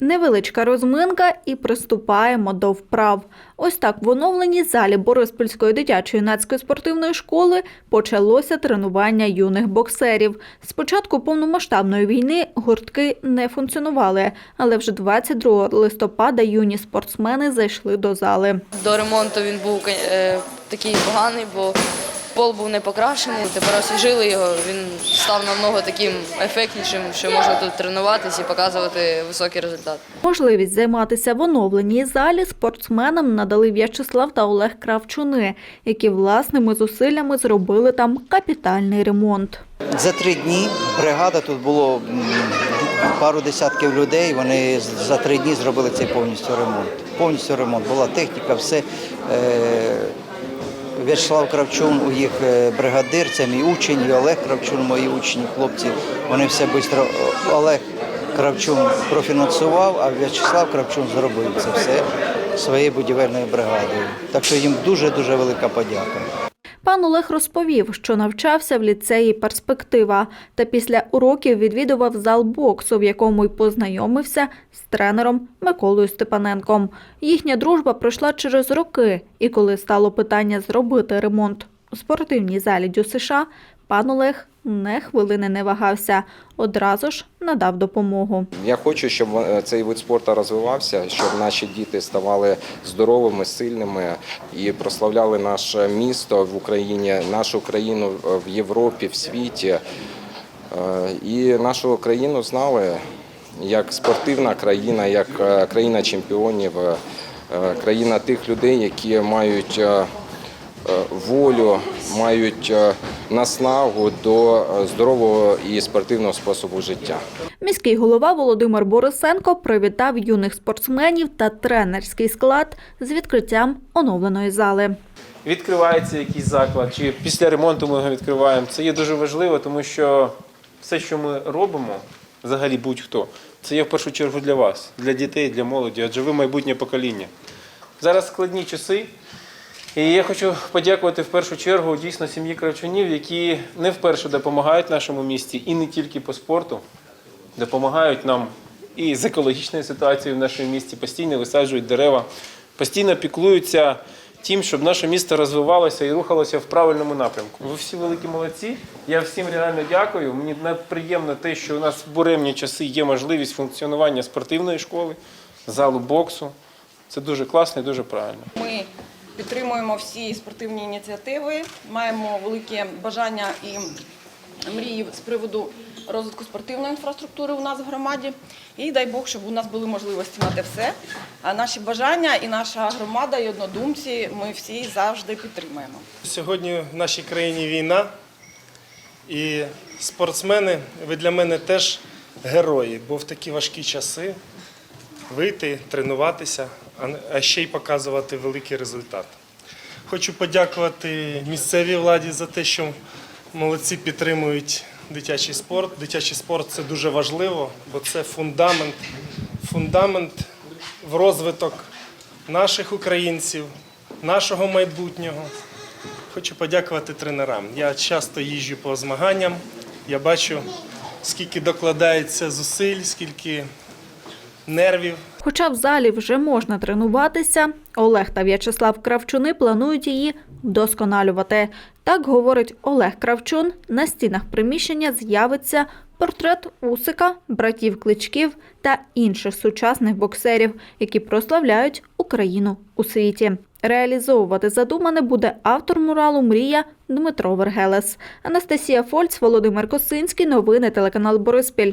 Невеличка розминка і приступаємо до вправ. Ось так в оновленій залі Бориспільської дитячо-юнацької спортивної школи почалося тренування юних боксерів. Спочатку повномасштабної війни гуртки не функціонували, але вже 22 листопада юні спортсмени зайшли до зали. До ремонту він був е, такий поганий, бо пол був не покрашений. Тепер освіжили його, він став намного таким ефектнішим, що можна тут тренуватись і показувати високий результат. Можливість займатися в оновленій залі спортсменам надали В'ячеслав та Олег Кравчуни, які власними зусиллями зробили там капітальний ремонт. За три дні бригада тут було пару десятків людей. Вони за три дні зробили цей повністю ремонт. Повністю ремонт. Була техніка, все. Е, В'ячеслав Кравчун, у їх е, бригадир, це мій учень, і Олег Кравчун, мої учні, хлопці. Вони все швидко. Олег Кравчун профінансував, а В'ячеслав Кравчун зробив це все своєю будівельною бригадою. Так що їм дуже-дуже велика подяка. Пан Олег розповів, що навчався в ліцеї «Перспектива» та після уроків відвідував зал боксу, в якому й познайомився з тренером Миколою Степаненком. Їхня дружба пройшла через роки, і коли стало питання зробити ремонт у спортивній залі ДЮСШ, пан Олег не хвилини не вагався, одразу ж надав допомогу. Я хочу, щоб е, цей вид спорту розвивався, щоб наші діти ставали здоровими, сильними і прославляли наше місто в Україні, нашу країну в Європі, в світі. Е, І нашу країну знали як спортивна країна, як е, країна чемпіонів, країна тих людей, які мають волю, мають наснагу до е, здорового і спортивного способу життя. Міський голова Володимир Борисенко привітав юних спортсменів та тренерський склад з відкриттям оновленої зали. відкривається якийсь заклад, чи після ремонту ми його відкриваємо. Це є дуже важливо, тому що все, що ми робимо, взагалі будь-хто, це є в першу чергу для вас, для дітей, для молоді, адже ви майбутнє покоління. Зараз складні часи. І я хочу подякувати в першу чергу дійсно сім'ї Кравчунів, які не вперше допомагають нашому місті і не тільки по спорту, допомагають нам і з екологічною ситуацією в нашому місті, постійно висаджують дерева, постійно піклуються тим, щоб наше місто розвивалося і рухалося в правильному напрямку. Ви всі великі молодці. Я всім реально дякую. Мені приємно те, що у нас в буремні часи є можливість функціонування спортивної школи, залу боксу. Це дуже класно і дуже правильно. Підтримуємо всі спортивні ініціативи, маємо велике бажання і мрії з приводу розвитку спортивної інфраструктури у нас в громаді. І дай Бог, щоб у нас були можливості на те все. А наші бажання і наша громада, і однодумці ми всі завжди підтримуємо. Сьогодні в нашій країні війна, і спортсмени, ви для мене теж герої, бо в такі важкі часи вийти, тренуватися, а ще й показувати великий результат. Хочу подякувати місцевій владі за те, що молодці підтримують дитячий спорт. Дитячий спорт це дуже важливо, бо це фундамент, фундамент в розвиток наших українців, нашого майбутнього. Хочу подякувати тренерам. Я часто їжджу по змаганням. Я бачу, скільки докладається зусиль, скільки нервів. Хоча в залі вже можна тренуватися, Олег та В'ячеслав Кравчуни планують її вдосконалювати. Так говорить Олег Кравчун, на стінах приміщення з'явиться портрет Усика, братів Кличків та інших сучасних боксерів, які прославляють Україну у світі. Реалізовувати задумане буде автор муралу Мрія Дмитро Вергелес. Анастасія Фольц, Володимир Косинський. Новини телеканал Бориспіль.